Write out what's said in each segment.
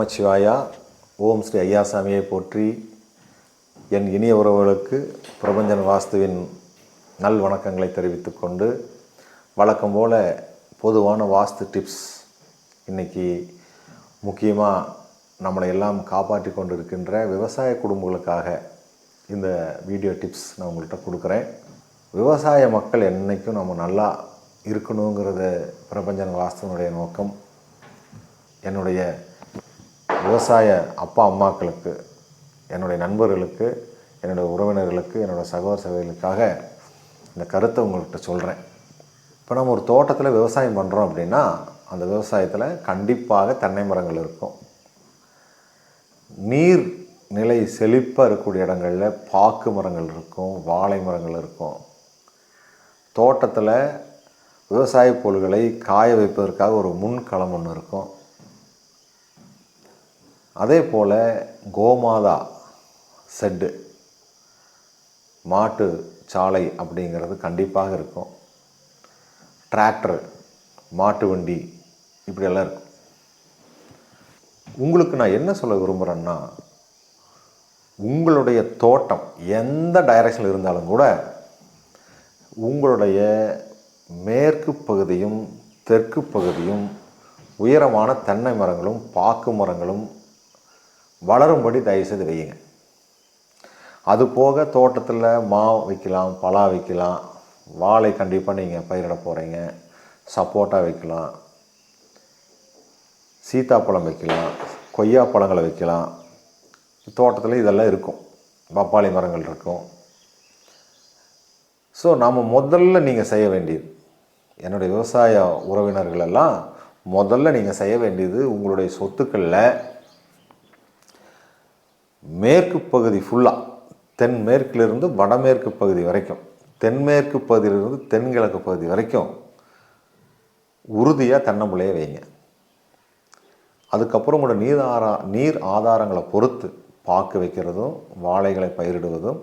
நமச்சிவாயா ஓம் ஸ்ரீ ஐயாசாமியை போற்றி என் இனிய உறவுகளுக்கு பிரபஞ்சன் வாஸ்துவின் நல் வணக்கங்களை தெரிவித்துக் கொண்டு வழக்கம் போல் பொதுவான வாஸ்து டிப்ஸ் இன்றைக்கி முக்கியமாக நம்மளை எல்லாம் காப்பாற்றி கொண்டு இருக்கின்ற விவசாய குடும்பங்களுக்காக இந்த வீடியோ டிப்ஸ் நான் உங்கள்கிட்ட கொடுக்குறேன். விவசாய மக்கள் என்றைக்கும் நம்ம நல்லா இருக்கணுங்கிறத பிரபஞ்சன் வாஸ்துவனுடைய நோக்கம். என்னுடைய விவசாய அப்பா அம்மாக்களுக்கு என்னுடைய நண்பர்களுக்கு என்னுடைய உறவினர்களுக்கு என்னோடய சகோதர சகோதரிகளுக்காக இந்த கருத்தை உங்கள்கிட்ட சொல்கிறேன் இப்போ நம்ம ஒரு தோட்டத்தில் விவசாயம் பண்ணுறோம் அப்படின்னா அந்த விவசாயத்தில் கண்டிப்பாக தென்னை மரங்கள் இருக்கும். நீர் நிலை செழிப்பாக இருக்கக்கூடிய இடங்களில் பாக்கு மரங்கள் இருக்கும் வாழை மரங்கள் இருக்கும். தோட்டத்தில் விவசாய பொருள்களை காய வைப்பதற்காக ஒரு முன்களம் ஒன்று இருக்கும். அதே போல் கோமாதா செட்டு மாட்டு சாலை அப்படிங்கிறது கண்டிப்பாக இருக்கும். டிராக்டர் மாட்டு வண்டி இப்படியெல்லாம் இருக்கும். உங்களுக்கு நான் என்ன சொல்ல விரும்புகிறேன்னா உங்களுடைய தோட்டம் எந்த டைரக்ஷனில் இருந்தாலும் கூட உங்களுடைய மேற்கு பகுதியும் தெற்கு பகுதியும் உயரமான தென்னை மரங்களும் பாக்கு மரங்களும் வளரும்படி தயவுசெய்து வையுங்க. அது போக தோட்டத்தில் மா வைக்கலாம் பலா வைக்கலாம் வாழை கண்டிப்பாக நீங்கள் பயிரிட போகிறீங்க சப்போட்டா வைக்கலாம் சீத்தாப்பழம் வைக்கலாம் கொய்யா பழங்களை வைக்கலாம். தோட்டத்தில் இதெல்லாம் இருக்கும். பப்பாளி மரங்கள் இருக்கும். ஸோ நாம் முதல்ல நீங்கள் செய்ய வேண்டியது என்னுடைய விவசாய உறவினர்கள் எல்லாம் முதல்ல நீங்கள் செய்ய வேண்டியது உங்களுடைய சொத்துக்களில் மேற்கு பகுதி ஃபுல்லாக தென்மேற்கிலிருந்து வடமேற்கு பகுதி வரைக்கும் தென்மேற்கு பகுதியிலிருந்து தென்கிழக்கு பகுதி வரைக்கும் உறுதியாக தென்னம்பிள்ளையை வைங்க. அதுக்கப்புறம் கூட நீர் ஆரா நீர் ஆதாரங்களை பொறுத்து பாக்கு வைக்கிறதும் வாழைகளை பயிரிடுவதும்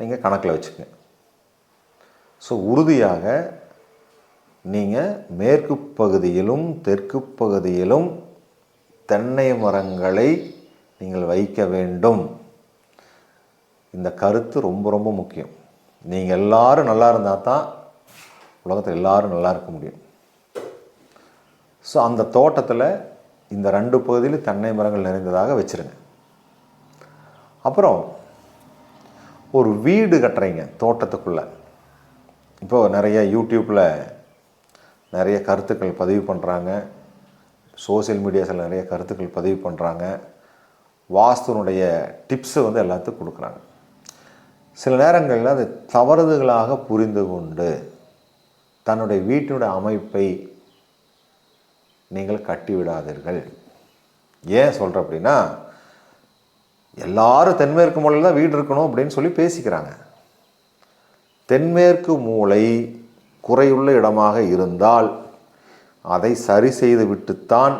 நீங்கள் கணக்கில் வச்சுக்கங்க. ஸோ உறுதியாக நீங்கள் மேற்கு பகுதியிலும் தெற்கு பகுதியிலும் தென்னை மரங்களை நீங்கள் வைக்க வேண்டும். இந்த கருத்து ரொம்ப ரொம்ப முக்கியம். நீங்கள் எல்லாரும் நல்லா இருந்தால் தான் உலகத்தில் எல்லாரும் நல்லா இருக்க முடியும். ஸோ அந்த தோட்டத்தில் இந்த ரெண்டு பகுதியில் தென்னை மரங்கள் நிறைந்ததாக வச்சுருங்க. அப்புறம் ஒரு வீடு கட்டுறீங்க தோட்டத்துக்குள்ளே. இப்போது நிறைய யூடியூப்பில் நிறைய கருத்துக்கள் பதிவு பண்ணுறாங்க சோசியல் மீடியாஸில் நிறைய கருத்துக்கள் பதிவு பண்ணுறாங்க வாஸ்துனுடைய டிப்ஸை வந்து எல்லாத்துக்கும் கொடுக்குறாங்க. சில நேரங்களில் அது தவறுதலாக புரிந்து கொண்டு தன்னுடைய வீட்டினுடைய அமைப்பை நீங்கள் கட்டிவிடாதீர்கள். ஏன் சொல்கிறேன் அப்படின்னா எல்லாரும் தென்மேற்கு மூலையில் தான் வீடு இருக்கணும் அப்படின்னு சொல்லி பேசிக்கிறாங்க. தென்மேற்கு மூளை குறையுள்ள இடமாக இருந்தால் அதை சரி செய்து விட்டுத்தான்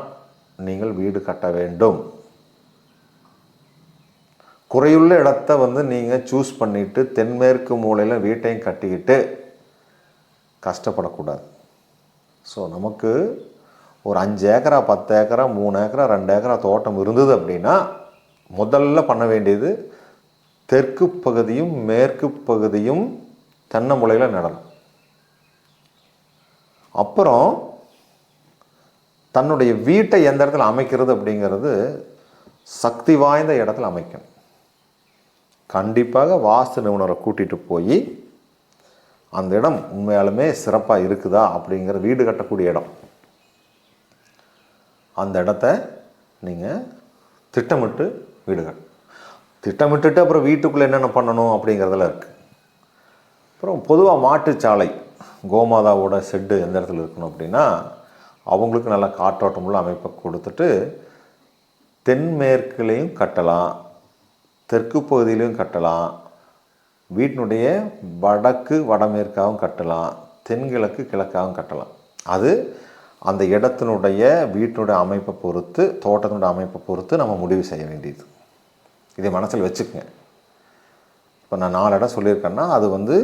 நீங்கள் வீடு கட்ட வேண்டும். குறையுள்ள இடத்த வந்து நீங்கள் சூஸ் பண்ணிவிட்டு தென்மேற்கு மூலையில் வீட்டையும் கட்டிக்கிட்டு கஷ்டப்படக்கூடாது. ஸோ நமக்கு ஒரு அஞ்சு ஏக்கரா பத்து ஏக்கரா மூணு ஏக்கரா ரெண்டு ஏக்கரா தோட்டம் இருந்தது அப்படின்னா முதல்ல பண்ண வேண்டியது தெற்கு பகுதியும் மேற்கு பகுதியும் தென்னை முளையில் நடணும். அப்புறம் தன்னுடைய வீட்டை எந்த இடத்துல அமைக்கிறது அப்படிங்கிறது சக்தி வாய்ந்த இடத்துல அமைக்கணும். கண்டிப்பாக வாஸ்து நிபுணரை கூட்டிகிட்டு போய் அந்த இடம் உண்மையாலுமே சிறப்பாக இருக்குதா அப்படிங்கிற வீடு கட்டக்கூடிய இடம். அந்த இடத்த நீங்கள் திட்டமிட்டு வீடு கட்டணும் திட்டமிட்டுட்டு அப்புறம் வீட்டுக்குள்ளே என்னென்ன பண்ணணும் அப்படிங்கிறதுல இருக்குது அப்புறம் பொதுவாக மாட்டுச்சாலை கோமாதாவோட செட்டு எந்த இடத்துல இருக்கணும் அப்படின்னா அவங்களுக்கு நல்லா காற்றோட்டமுள்ள அமைப்பை கொடுத்துட்டு தென்மேற்குலேயும் கட்டலாம். தெற்கு பகுதியிலையும் கட்டலாம். வீட்டினுடைய வடக்கு வடமேற்காகவும் கட்டலாம். தென்கிழக்கு கிழக்காகவும் கட்டலாம். அது அந்த இடத்தினுடைய வீட்டினுடைய அமைப்பை பொறுத்து தோட்டத்தினுடைய அமைப்பை பொறுத்து நம்ம முடிவு செய்ய வேண்டியது. இதை மனசில் வச்சுக்கோங்க. இப்போ நான் நாலு இடம் சொல்லியிருக்கேன்னா அது வந்து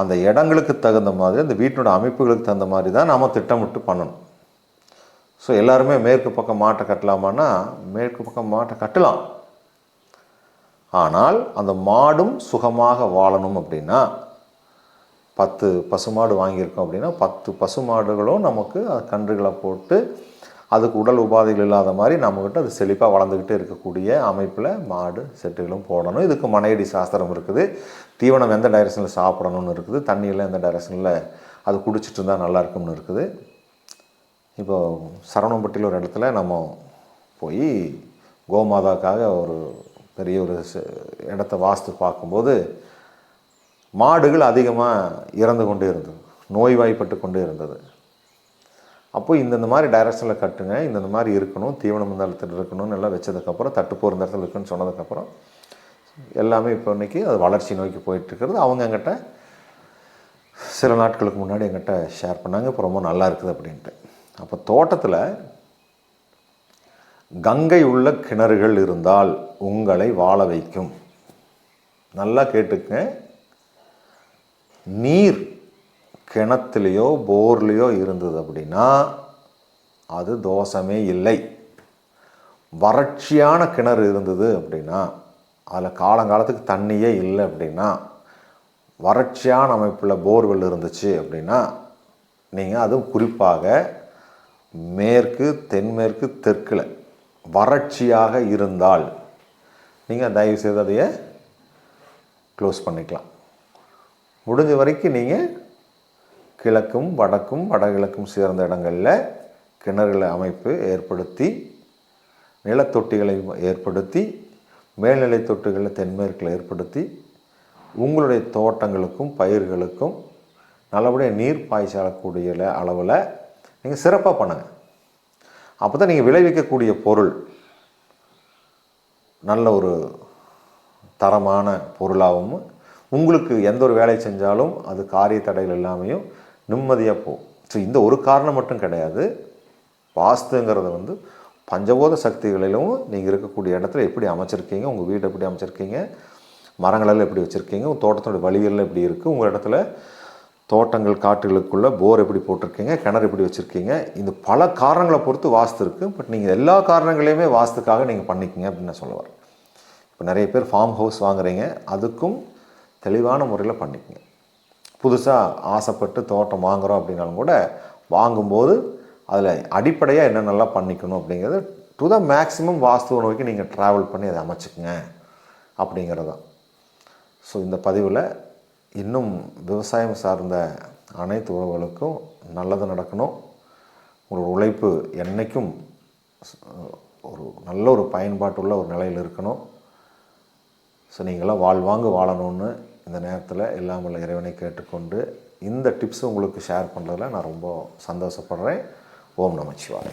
அந்த இடங்களுக்கு தகுந்த மாதிரி அந்த வீட்டினோட அமைப்புகளுக்கு தகுந்த மாதிரி தான் நாம் திட்டமிட்டு பண்ணணும். ஸோ எல்லாருமே மேற்கு பக்கம் மாட்டை கட்டலாமான்னா மேற்கு பக்கம் மாட்டை கட்டலாம். ஆனால் அந்த மாடும் சுகமாக வாழணும் அப்படின்னா பத்து பசுமாடு வாங்கியிருக்கோம் அப்படின்னா பத்து பசுமாடுகளும் நமக்கு அது கன்றுகளை போட்டு அதுக்கு உடல் உபாதைகள் இல்லாத மாதிரி நம்மக்கிட்ட அது செழிப்பாக வளர்ந்துக்கிட்டே இருக்கக்கூடிய அமைப்பில் மாடு செட்டுகளும் போடணும். இதுக்கு மனையடி சாஸ்திரம் இருக்குது. தீவனம் எந்த டைரக்ஷனில் சாப்பிடணும்னு இருக்குது. தண்ணியெல்லாம் எந்த டைரக்ஷனில் அது குடிச்சிட்டு இருந்தால் நல்லா இருக்கும்னு இருக்குது. இப்போ சரவணம்பட்டியில் ஒரு இடத்துல நம்ம போய் கோமாதாக்காக ஒரு பெரிய ஒரு இடத்த வாஸ்து பார்க்கும்போது மாடுகள் அதிகமாக இறந்து கொண்டே இருந்தது. நோய்வாய்ப்பட்டு கொண்டே இருந்தது. அப்போ இந்தந்த மாதிரி டைரக்ஷனில் கட்டுங்க இந்தந்த மாதிரி இருக்கணும் தீவனம் இந்த இடத்துல இருக்கணும்னு எல்லாம் வச்சதுக்கப்புறம் தட்டுப்போர் இந்த இடத்துல இருக்குன்னு சொன்னதுக்கப்புறம் எல்லாமே இப்போ இன்றைக்கி அது வளர்ச்சி நோக்கி போயிட்டு இருக்கிறது அவங்க எங்கிட்ட சில நாட்களுக்கு முன்னாடி எங்கிட்ட ஷேர் பண்ணாங்க இப்போ ரொம்ப நல்லா இருக்குது அப்படின்ட்டு. அப்போ தோட்டத்தில் கங்கை உள்ள கிணறுகள் இருந்தால் உங்களை வாழ வைக்கும். நல்லா கேட்டுக்கங்க. நீர் கிணத்துலேயோ போர்லேயோ இருந்தது அப்படின்னா அது தோஷமே இல்லை. வறட்சியான கிணறு இருந்தது அப்படின்னா அதில் காலங்காலத்துக்கு தண்ணியே இல்லை அப்படின்னா வறட்சியான அமைப்பில் போர்வெல் இருந்துச்சு அப்படின்னா நீங்கள் அதுவும் குறிப்பாக மேற்கு தென்மேற்கு தெற்கில் வறட்சியாக இருந்தால் நீங்கள் தயவு செய்து அதைய க்ளோஸ் பண்ணிக்கலாம். முடிஞ்ச வரைக்கும் நீங்கள் கிழக்கும் வடக்கும் வடகிழக்கும் சேர்ந்த இடங்களில் கிணறுகளை அமைப்பு ஏற்படுத்தி நிலத்தொட்டிகளை ஏற்படுத்தி மேல்நிலை தொட்டிகளை தென்மேற்கில் ஏற்படுத்தி உங்களுடைய தோட்டங்களுக்கும் பயிர்களுக்கும் நல்லபடியாக நீர் பாய்ச்சலக்கூடிய அளவில் நீங்கள் சிறப்பாக பண்ணுங்கள் அப்போ தான் நீங்கள் விளைவிக்கக்கூடிய பொருள் நல்ல ஒரு தரமான பொருளாகவும் உங்களுக்கு எந்த ஒரு வேலை செஞ்சாலும் அது காரிய தடைகள் எல்லாமையும் நிம்மதியாக போகும். ஸோ இந்த ஒரு காரணம் மட்டும் கிடையாது. வாஸ்துங்கிறத வந்து பஞ்சபோத சக்திகளிலும் நீங்கள் இருக்கக்கூடிய இடத்துல எப்படி அமைச்சிருக்கீங்க உங்கள் வீடு எப்படி அமைச்சிருக்கீங்க மரங்களெல்லாம் எப்படி வச்சுருக்கீங்க உங்கள் தோட்டத்தோட வழிகள்லாம் எப்படி இருக்குது உங்கள் இடத்துல தோட்டங்கள் காட்டுகளுக்குள்ளே போர் எப்படி போட்டிருக்கீங்க கிணறு எப்படி வச்சுருக்கீங்க இந்த பல காரணங்களை பொறுத்து வாஸ்து இருக்குது பட் நீங்கள் எல்லா காரணங்களையுமே வாஸ்துக்காக நீங்கள் பண்ணிக்கிங்க அப்படின்னு நான் சொல்ல வரேன். இப்போ நிறைய பேர் ஃபார்ம் ஹவுஸ் வாங்குறீங்க அதுக்கும் தெளிவான முறையில் பண்ணிக்கங்க. புதுசாக ஆசைப்பட்டு தோட்டம் வாங்குகிறோம் அப்படின்னாலும் கூட வாங்கும்போது அதில் அடிப்படையாக என்னென்னலாம் பண்ணிக்கணும் அப்படிங்கிறது டு த மேக்ஸிமம் வாஸ்து நோக்கி நீங்கள் ட்ராவல் பண்ணி அதை அமைச்சுக்குங்க அப்படிங்கிறது தான். ஸோ இந்த பதிவில் இன்னும் விவசாயம் சார்ந்த அனைத்து உறவுகளுக்கும் நல்லது நடக்கணும். உங்களோட உழைப்பு என்றைக்கும் ஒரு நல்ல ஒரு பயன்பாட்டுள்ள ஒரு நிலையில் இருக்கணும். ஸோ நீங்களாம் வாழ்வாங்கு வாழணும்னு இந்த நேரத்தில் இல்லாமல் இறைவனை கேட்டுக்கொண்டு இந்த டிப்ஸ் உங்களுக்கு ஷேர் பண்ணுறதுல நான் ரொம்ப சந்தோஷப்படுறேன். ஓம் நமச்சிவாய்